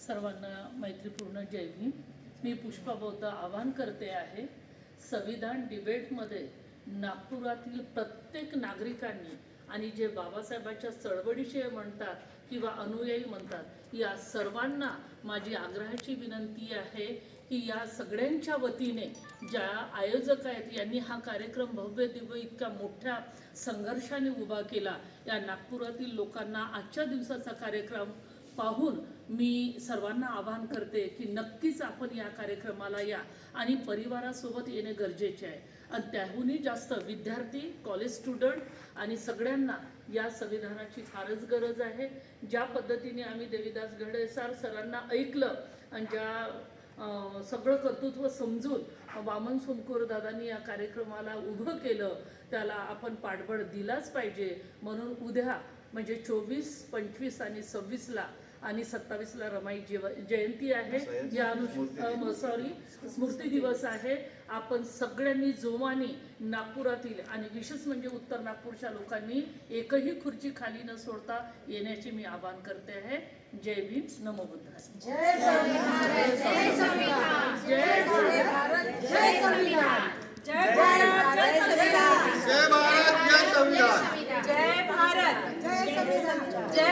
सर्वांना मैत्रीपूर्ण जय भीम. मी पुष्पा बौद्ध आवाहन करते आहे संविधान डिबेटमध्ये नागपुरातील प्रत्येक नागरिकांनी आणि जे बाबासाहेबांच्या चळवळीचे म्हणतात किंवा अनुयायी म्हणतात या सर्वांना माझी आग्रहाची विनंती आहे की या सगळ्यांच्या वतीने ज्या आयोजक आहेत यांनी हा कार्यक्रम भव्य दिव्य इतक्या मोठ्या संघर्षाने उभा केला. या नागपुरातील लोकांना आजच्या दिवसाचा कार्यक्रम पाहून मी सर्वांना आवाहन करते की नक्कीच आपण या कार्यक्रमाला या आणि परिवारासोबत येणे गरजेचे आहे. आणि त्याहूनही जास्त विद्यार्थी कॉलेज स्टुडंट आणि सगळ्यांना या संविधानाची फारच गरज आहे. ज्या पद्धतीने आम्ही देवीदास घडेसार सरांना ऐकलं आणि ज्या सगळं कर्तृत्व समजून वामन सोमकोर दादांनी या कार्यक्रमाला उभं केलं त्याला आपण पाठबळ दिलाच पाहिजे. म्हणून उद्या म्हणजे चोवीस पंचवीस आणि सव्वीसला आणि सत्तावीसला रमाई जीव जयंती आहे. या अनु सॉरी स्मृती दिवस आहे. आपण सगळ्यांनी जोमाने नागपुरातील आणि विशेष म्हणजे उत्तर नागपूरच्या लोकांनी एकही खुर्ची खाली न सोडता येण्याचे मी आवाहन करते आहे. जय भीम. नमो बुद्धाय. जय भारत. जय संविधान जय भारत. जय भारत. जय